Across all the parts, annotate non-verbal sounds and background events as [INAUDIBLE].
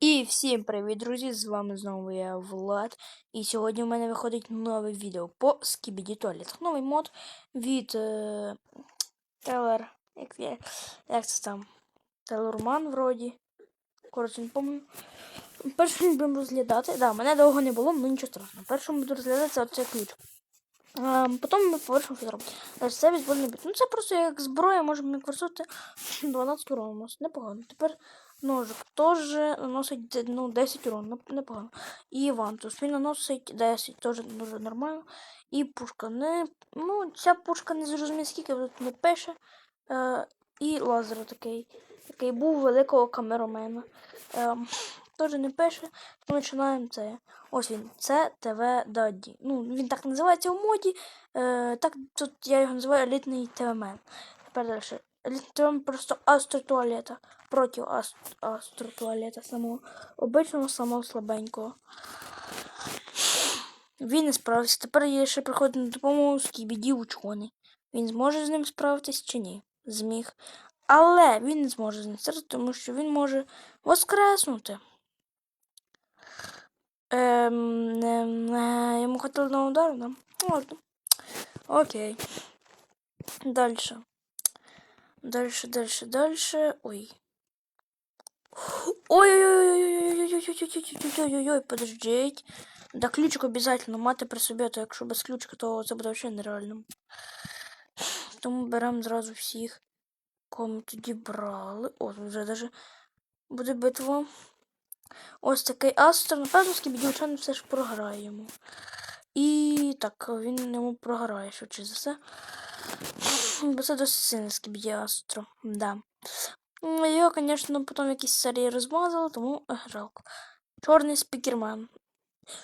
І всім привіт, друзі! З вами знову я Влад. І сьогодні в мене виходить нове відео по Skibidi Toilet. Новий мод від е, Телер. Як, як це там? Телерман вроді. Коротше, не пам'ятаю. Першим будемо розглядати. Да, мене довго не було, ну нічого страшного. Першим буду розглядати це оцей ключ. А, потім ми повершимо. Значить, Це відбольний біт. Ну це просто як зброя, можемо використовувати [CLEARS THROAT] 12 урон. Непогано. Тепер ножик теж наносить ну, 10 урон, непогано. І вантус, він наносить 10, теж дуже нормально. І пушка не. Ну, ця пушка не зрозуміє, скільки тут не пише. Е, і лазер такий, який був великого камеромена. Е, теж не пише. Ми починаємо це. Ось він. Це ТВ Дадді. Ну, він так називається у моді. Е, так тут я його називаю елітний ТВ-мен. Тепер далі. Елітний ТВ просто астротуалета. Проти ас- астротуалета самого обичного, самого слабенького. Він не справився. Тепер є ще приходить на допомогу скібіді учений. Він зможе з ним справитись чи ні? Зміг. Але він не зможе з ним справитися, тому що він може воскреснути. Ем, ем, е, йому хватило на удар, да? Можна. Окей. Дальше. Дальше, дальше, дальше. Ой. Ой-ой-ой-ой-ой-ой-ой-ой-ой-ой-ой-ой, подождіть. Да ключик обязательно мати при собі, то якщо без ключика, то це буде взагалі нереально. Тому беремо зразу всіх, кого ми тоді брали. О, тут вже даже буде битва. Ось такий Астер. Напевно, скібідівчан все ж програє йому. І так, він йому програє, швидше за все. Бо досить сильний скібіді Астро. Да. Його, звісно, потім в серії розмазали, тому жалко. Чорний спікермен.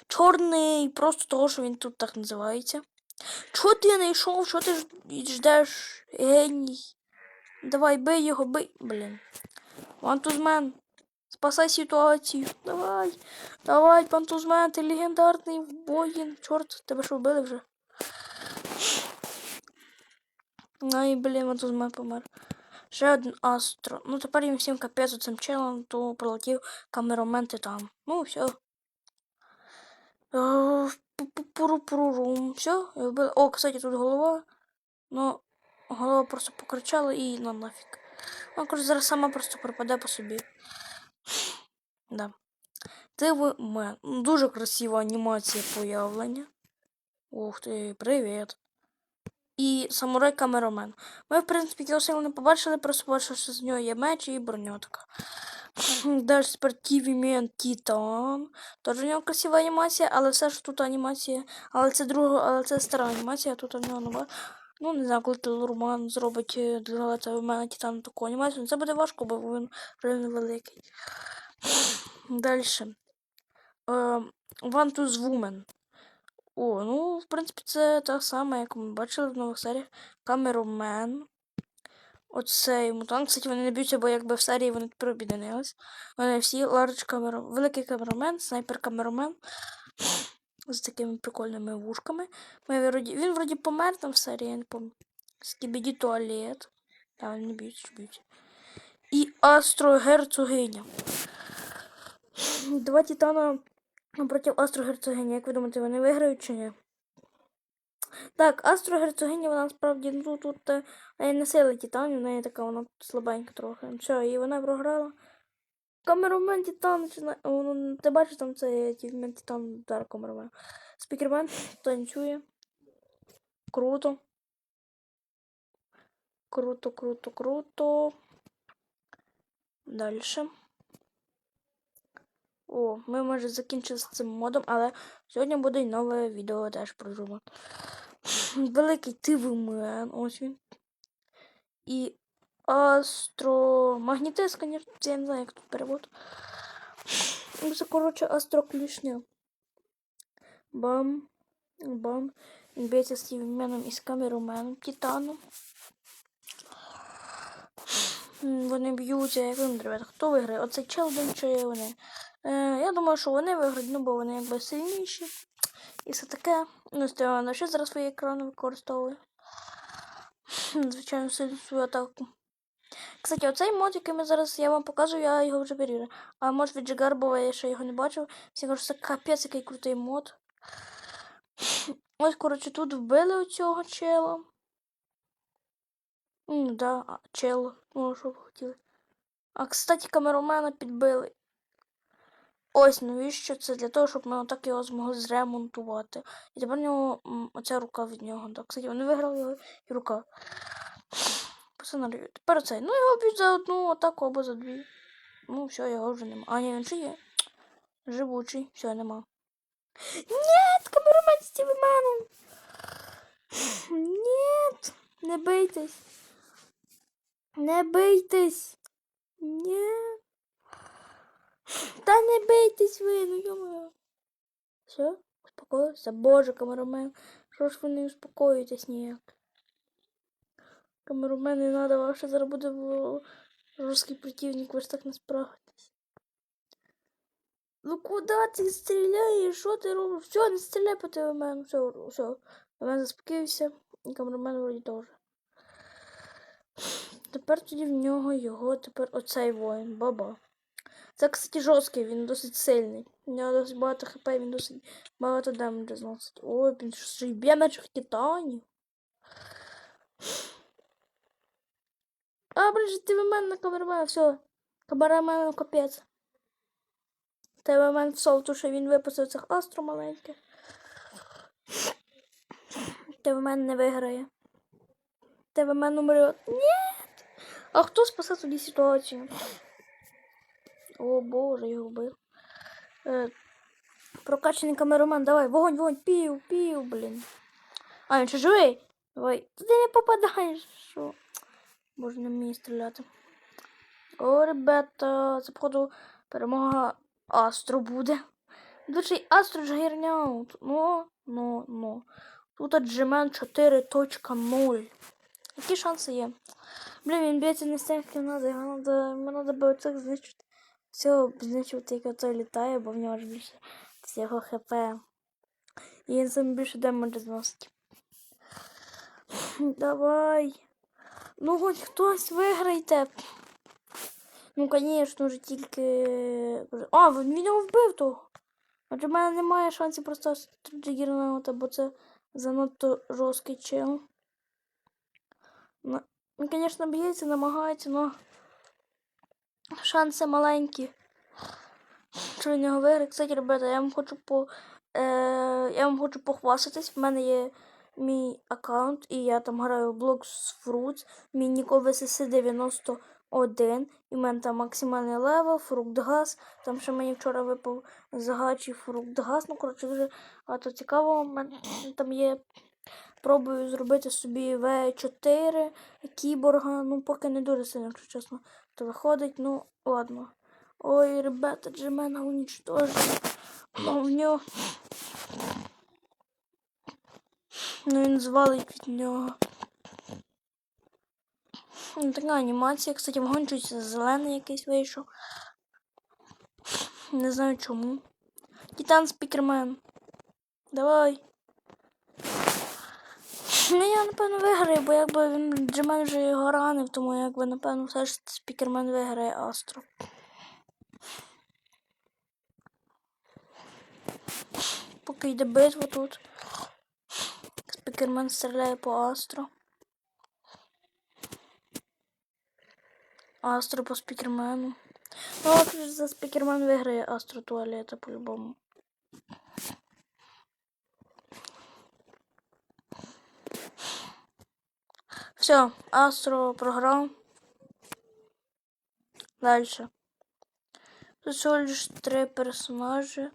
Чорний просто того, що він тут так називається. Чого ти не йшов? Чого ти ждеш геній? Давай, бий його, бий. Блін. Вантузмен. Спасай ситуацію. Давай. Давай, пантузмен, ти легендарний воїн. Чорт, тебе що вбили вже? Ай, блін, вантузмен помер. Ще один астро. Ну тепер їм всім капець цим челом, то прилетів камерамен там. Ну, все. Пуру-пуру-рум. Все. О, кстати, тут голова. Ну, голова просто покричала і на нафіг. Вона коротше, зараз сама просто пропаде по собі. Да. Диви мен. Ну, Дуже красива анімація появлення. Ух ти, привіт. І самурай камерамен. Ми, в принципі, його сильно не побачили, просто побачили, що з нього є меч і броньотка. Далі спортивний мен Титан. Тож у нього красива анімація, але все ж тут анімація. Але це друга, але це стара анімація, тут у нього нова. Ну, не знаю, коли Телурман зробить е, для цього мене Титан таку анімацію. Ну, Це буде важко, бо він реально великий. Далі. One to Woman. О, ну, в принципі, це те саме, як ми бачили в нових серіях. Камеромен. Оцей мутант. Кстати, вони не б'ються, бо якби в серії вони тепер об'єднались. Вони всі ларч камеро... великий камерамен, снайпер камерамен. З такими прикольними вушками. Ми вроді... Він вроді помер там в серії, я не пам'ятаю. Скібіді туалет. Та, вони не б'ються, б'ються. І Астрогерцогиня. Два титана проти Астрогерцогині. Як ви думаєте, вони виграють чи ні? Так, Астрогерцогиня, вона справді ну, тут е, неї не сила титанів, в неї така вона слабенька трохи. Все, і вона програла. Камерамен Титан, ну, ти бачиш там це тівмен Титан удар камерамен. Спікермен танцює. Круто. Круто, круто, круто. Дальше. О, ми майже закінчили з цим модом, але сьогодні буде нове відео теж про жума. [SNIFFS] Великий тивимен, ось він. І астромагнітис, звісно, я не знаю, як тут перевод. Ну, Це, коротше, астроклішня. Бам. Бам. Він б'ється з тівменом і з камеруменом Титаном. Вони б'ються, як ви ребята, хто виграє? Оцей челден чи вони? Е, я думаю, що вони виграють, ну бо вони якби сильніші. І все таке. Ну, Степана, що зараз свої екрани використовує? Звичайно, свою атаку. Кстати, оцей мод, який ми зараз я вам показую, я його вже перевірив. А може від Джигар, бо я ще його не бачив. Всі кажуть, це капець, який крутий мод. Ось, коротше, тут вбили оцього чела. М, да, а, чел. Ну, що ви хотіли. А, кстати, камеромена підбили. Ось, навіщо це? Для того, щоб ми отак його змогли зремонтувати. І тепер у нього оця рука від нього. Так, кстати, вони виграли його і рука. По сценарію. Тепер оцей. Ну, його б'ють за одну атаку або за дві. Ну, все, його вже нема. А, ні, він ще є. Живучий, все, нема. Нет, камерамен Стівеменом! Нет, не бийтесь. Не бийтесь. Нет. Та не бийтесь ви, ну йомо. Все, успокоївся. Боже, камерамен. Що ж ви не успокоїтесь ніяк? Камерамен, не надо, ваше зараз буде жорсткий противник, ви ж так не справитесь. Ну куди ти стріляєш? Що ти робиш? Все, не стріляй по тебе мене. Все, все. Мен заспокоївся, і камерамен вроді теж. Тепер тоді в нього його тепер оцей воїн, баба. Це, кстати, жорсткий, він досить сильний. У нього досить багато хп, він досить багато демеджа зносить. Ой, він ще й б'є наших титанів. А, блін, ти в мене на камерамен, все. Камерамен капець. Тебе мен в солту, що він випустив цих астро маленьких. Тебе мен не виграє. Тебе мен умре. Ні. А хто спасе тоді ситуацію? О боже, його вбив. Е, прокачаний камерамен, давай, вогонь, вогонь, пів, пів, блін. А, він ще живий? Давай. Ти не попадаєш, що? Боже, не вміє стріляти. О, ребята, це походу перемога Астро буде. До речі, Астро ж гірняут. Ну, ну, ну. Тут Джемен 4.0. Які шанси є? Блін, він б'ється не з надо, його надо, йому надо було цих знищити. Все, знищувати, як той літає, бо в нього ж більше всього хп. І він сам більше демеджа зносить. Давай. Ну, хоч хтось виграйте. Ну, звісно ж, тільки. А, він його вбив того. Адже в мене немає шансів просто джигірнути, бо це занадто жорсткий чел. Він, звісно, б'ється, намагається, але шанси маленькі. Що він його виграє. Кстати, ребята, я вам хочу по. Е, я вам хочу похвастатись. В мене є мій аккаунт, і я там граю в Blox Fruits. Мій ніков VSS 91. І в мене там максимальний левел, фрукт газ. Там ще мені вчора випав загачий фрукт газ. Ну, коротше, дуже багато цікавого. У мене там є. Пробую зробити собі В4 кіборга. Ну, поки не дуже сильно, якщо чесно, то виходить. Ну, ладно. Ой, ребята, Джемена уничтожили. Ну, в нього. Ну, він звалить від нього. Ну, така анімація, кстати, вогонь чуть зелений якийсь вийшов. Не знаю чому. Титан Спікермен. Давай. Ну, я, напевно, виграю, бо якби він Джемен вже його ранив, тому якби, напевно, все ж Спікермен виграє Астро. Поки йде битва тут. Спікермен стріляє по Астро. Астро по спікермену. Ну, от за спікермен виграє Астро туалета по-любому. Все, Астро програв. Дальше. Тут всього лиш три персонажі.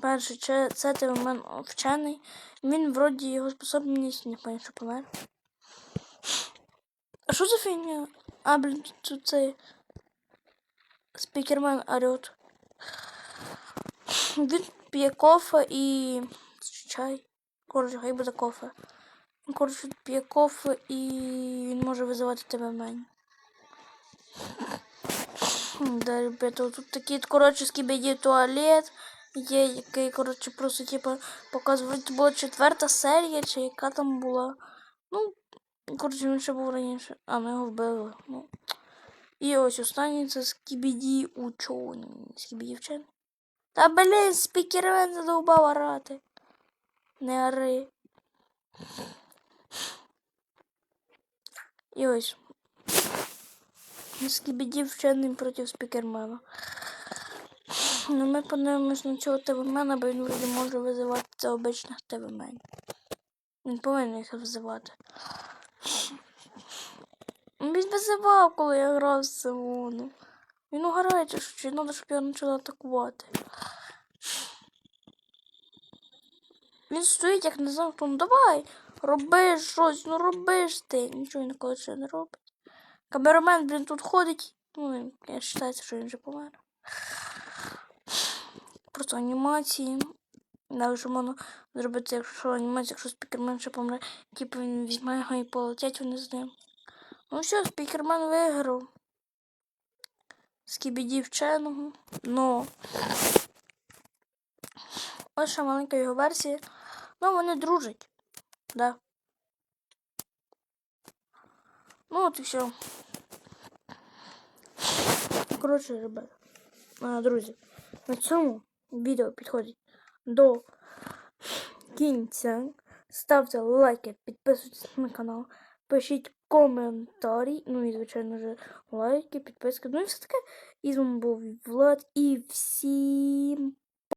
Перший це, Тивмен вчений. Він вроді його способність, не пам'ятаю, що помер. А що за фігня? А, блін, тут цей спікермен орет. Він п'є кофе і чай. Коротше, хай буде кофе. Коротше, п'є і він може визивати тебе мені. Да, ребята, тут такий, коротше, скібеді туалет. Є, який, коротше, просто, типу, показує, це була четверта серія, чи яка там була. Ну, Коротше, він ще був раніше. А, ми його вбили. Ну. І ось останній це Скібіді учений. Скібіді вчений. Та блін, спікермен задовбав орати. Не ори. І ось. Скібіді вчений проти спікермена. Ну, ми подивимось на цього ТВ-мена, бо він вроді може визивати це обичних ТВ-менів. Він повинен їх визивати. Ну, Він визивав, коли я грав з Симоном. Він угорає, чи що, треба, щоб я почала атакувати. Він стоїть, як не знаю, хто. Ну давай, роби щось, ну роби ж ти. Нічого він ніколи ще не робить. Камерамен, блін, тут ходить. Ну, я вважаю, що він вже помер. Просто анімації. Навіть що можна зробити, якщо анімація, якщо спікермен ще помре, типу він візьме його і полетять вони з ним. Ну все, спікермен виграв. Скібіді вченого. Ну. Ось ще маленька його версія. Ну, вони дружать. Да. Ну от і все. Коротше, ребята. Друзі, на цьому відео підходить до кінця. Ставте лайки, підписуйтесь на канал, пишіть коментарі, ну і, звичайно ж, лайки, підписки, ну і все таке. І з вами був Влад і всім